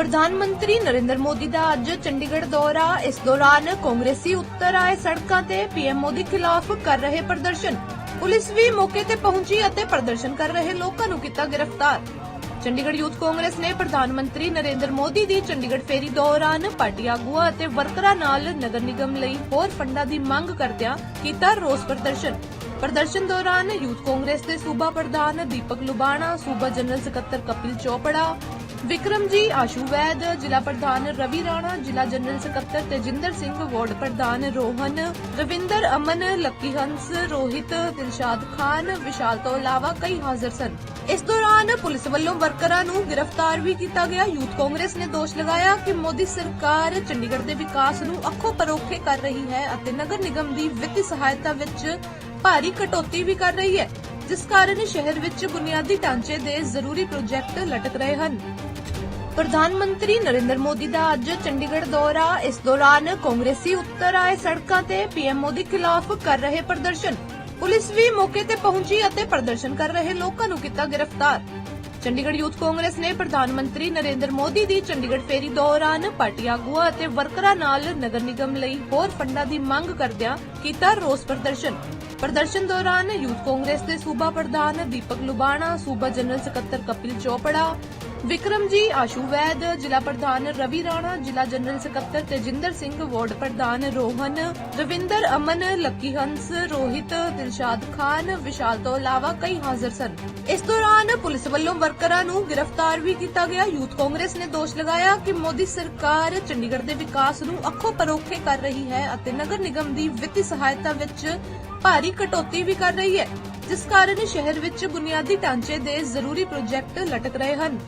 ਪ੍ਰਧਾਨ ਮੰਤਰੀ ਨਰਿੰਦਰ ਮੋਦੀ ਦਾ ਅੱਜ ਚੰਡੀਗੜ੍ਹ ਦੌਰਾ। ਇਸ ਦੌਰਾਨ ਕਾਂਗਰਸੀ ਉੱਤਰ ਆਏ ਸੜਕਾਂ ਤੇ ਪੀਐਮ ਮੋਦੀ ਖਿਲਾਫ ਕਰ ਰਹੇ ਪ੍ਰਦਰਸ਼ਨ। ਪੁਲਿਸ ਵੀ ਮੌਕੇ ਤੇ ਪਹੁੰਚੀ ਅਤੇ ਪ੍ਰਦਰਸ਼ਨ ਕਰ ਰਹੇ ਲੋਕਾਂ ਨੂੰ ਕੀਤਾ ਗ੍ਰਿਫਤਾਰ। ਚੰਡੀਗੜ੍ਹ ਯੂਥ ਕਾਂਗਰਸ ਨੇ ਪ੍ਰਧਾਨ ਮੰਤਰੀ ਨਰਿੰਦਰ ਮੋਦੀ ਦੀ ਚੰਡੀਗੜ੍ਹ ਫੇਰੀ ਦੌਰਾਨ ਪਾਰਟੀ ਆਗੂਆਂ ਅਤੇ ਵਰਕਰਾਂ ਨਾਲ ਨਗਰ ਨਿਗਮ ਲਈ ਹੋਰ ਫੰਡਾਂ ਦੀ ਮੰਗ ਕਰਦਿਆਂ ਕੀਤਾ ਰੋਸ ਪ੍ਰਦਰਸ਼ਨ। ਪ੍ਰਦਰਸ਼ਨ ਦੌਰਾਨ ਯੂਥ ਕਾਂਗਰਸ ਦੇ ਸੂਬਾ ਪ੍ਰਧਾਨ ਦੀਪਕ ਲੁਬਾਣਾ, ਸੂਬਾ ਜਨਰਲ ਸਕੱਤਰ ਕਪਿਲ ਚੋਪੜਾ ਵਿਕਰਮ ਜੀ, ਆਸ਼ੂ ਵੈਦ, ਜ਼ਿਲ੍ਹਾ ਪ੍ਰਧਾਨ ਰਵੀ ਰਾਣਾ, ਜ਼ਿਲ੍ਹਾ ਜਨਰਲ ਸਕੱਤਰ ਤੇਜਿੰਦਰ ਸਿੰਘ, ਵਾਰਡ ਪ੍ਰਧਾਨ ਰੋਹਨ, ਰਵਿੰਦਰ ਅਮਨ, ਲੱਕੀ ਹੰਸ, ਰੋਹਿਤ, ਦਿਲਸ਼ਾਦ ਖਾਨ, ਵਿਸ਼ਾਲ ਤੋਂ ਇਲਾਵਾ ਕਈ ਹਾਜ਼ਰ ਸਨ। ਇਸ ਦੌਰਾਨ ਪੁਲਿਸ ਵੱਲੋਂ ਵਰਕਰਾਂ ਨੂੰ ਗ੍ਰਿਫਤਾਰ ਵੀ ਕੀਤਾ ਗਿਆ। ਯੂਥ ਕਾਂਗਰਸ ਨੇ ਦੋਸ਼ ਲਗਾਇਆ ਕਿ ਮੋਦੀ ਸਰਕਾਰ ਚੰਡੀਗੜ੍ਹ ਦੇ ਵਿਕਾਸ ਨੂੰ ਅੱਖੋਂ ਪਰੋਖੇ ਕਰ ਰਹੀ ਹੈ ਅਤੇ ਨਗਰ ਨਿਗਮ ਦੀ ਵਿੱਤੀ ਸਹਾਇਤਾ ਵਿੱਚ ਭਾਰੀ ਕਟੌਤੀ ਵੀ ਕਰ ਰਹੀ ਹੈ। ਜਿਸ ਕਾਰਨ ਸ਼ਹਿਰ ਵਿੱਚ ਬੁਨਿਆਦੀ ਢਾਂਚੇ ਦੇ ਜ਼ਰੂਰੀ ਪ੍ਰੋਜੈਕਟ ਲਟਕ ਰਹੇ ਹਨ। ਪ੍ਰਧਾਨ ਮੰਤਰੀ ਨਰਿੰਦਰ ਮੋਦੀ ਦਾ ਅੱਜ ਚੰਡੀਗੜ੍ਹ ਦੌਰਾ। ਇਸ ਦੌਰਾਨ ਕਾਂਗਰਸੀ ਉੱਤਰ ਆਏ ਸੜਕਾਂ ਤੇ ਪੀਐਮ ਮੋਦੀ ਖਿਲਾਫ ਕਰ ਰਹੇ ਪ੍ਰਦਰਸ਼ਨ। ਪੁਲਿਸ ਵੀ ਮੌਕੇ ਤੇ ਪਹੁੰਚੀ ਅਤੇ ਪ੍ਰਦਰਸ਼ਨ ਕਰ ਰਹੇ ਲੋਕਾਂ ਨੂੰ ਕੀਤਾ ਗ੍ਰਿਫਤਾਰ। ਚੰਡੀਗੜ੍ਹ ਯੂਥ ਕਾਂਗਰਸ ਨੇ ਪ੍ਰਧਾਨ ਮੰਤਰੀ ਨਰਿੰਦਰ ਮੋਦੀ ਦੀ ਚੰਡੀਗੜ੍ਹ ਫੇਰੀ ਦੌਰਾਨ ਪਾਰਟੀ ਆਗੂਆਂ ਅਤੇ ਵਰਕਰਾਂ ਨਾਲ ਨਗਰ ਨਿਗਮ ਲਈ ਹੋਰ ਫੰਡਾਂ ਦੀ ਮੰਗ ਕਰਦਿਆਂ ਕੀਤਾ ਰੋਸ ਪ੍ਰਦਰਸ਼ਨ। ਪ੍ਰਦਰਸ਼ਨ ਦੌਰਾਨ ਯੂਥ ਕਾਂਗਰਸ ਦੇ ਸੂਬਾ ਪ੍ਰਧਾਨ ਦੀਪਕ ਲੁਬਾਣਾ, ਸੂਬਾ ਜਨਰਲ ਸਕੱਤਰ ਕਪਿਲ ਚੋਪੜਾ ਵਿਕਰਮ ਜੀ ਆਸ਼ੂ ਵੈਦ, ਜ਼ਿਲ੍ਹਾ ਪ੍ਰਧਾਨ ਰਵੀ ਰਾਣਾ, ਜ਼ਿਲ੍ਹਾ ਜਨਰਲ ਸਕੱਤਰ ਤੇਜਿੰਦਰ ਸਿੰਘ, ਵਾਰਡ ਪ੍ਰਧਾਨ ਰੋਹਨ, ਰਵਿੰਦਰ ਅਮਨ, ਲੱਕੀ ਹੰਸ, ਰੋਹਿਤ, ਦਿਲਸ਼ਾਦ ਖਾਨ, ਵਿਸ਼ਾਲ ਤੋਂ ਇਲਾਵਾ ਕਈ ਹਾਜ਼ਰ ਸਨ। ਇਸ ਦੌਰਾਨ ਪੁਲਿਸ ਵੱਲੋਂ ਵਰਕਰਾਂ ਨੂੰ ਗ੍ਰਿਫਤਾਰ ਵੀ ਕੀਤਾ ਗਿਆ। ਯੂਥ ਕਾਂਗਰਸ ਨੇ ਦੋਸ਼ ਲਗਾਇਆ ਕਿ ਮੋਦੀ ਸਰਕਾਰ ਚੰਡੀਗੜ੍ਹ ਦੇ ਵਿਕਾਸ ਨੂੰ ਅੱਖੋਂ ਪਰੋਖੇ ਕਰ ਰਹੀ ਹੈ ਅਤੇ ਨਗਰ ਨਿਗਮ ਦੀ ਵਿੱਤੀ ਸਹਾਇਤਾ ਵਿੱਚ ਭਾਰੀ ਕਟੌਤੀ ਵੀ ਕਰ ਰਹੀ ਹੈ, ਜਿਸ ਕਾਰਨ ਸ਼ਹਿਰ ਵਿੱਚ ਬੁਨਿਆਦੀ ਢਾਂਚੇ ਦੇ ਜ਼ਰੂਰੀ ਪ੍ਰੋਜੈਕਟ ਲਟਕ ਰਹੇ ਹਨ।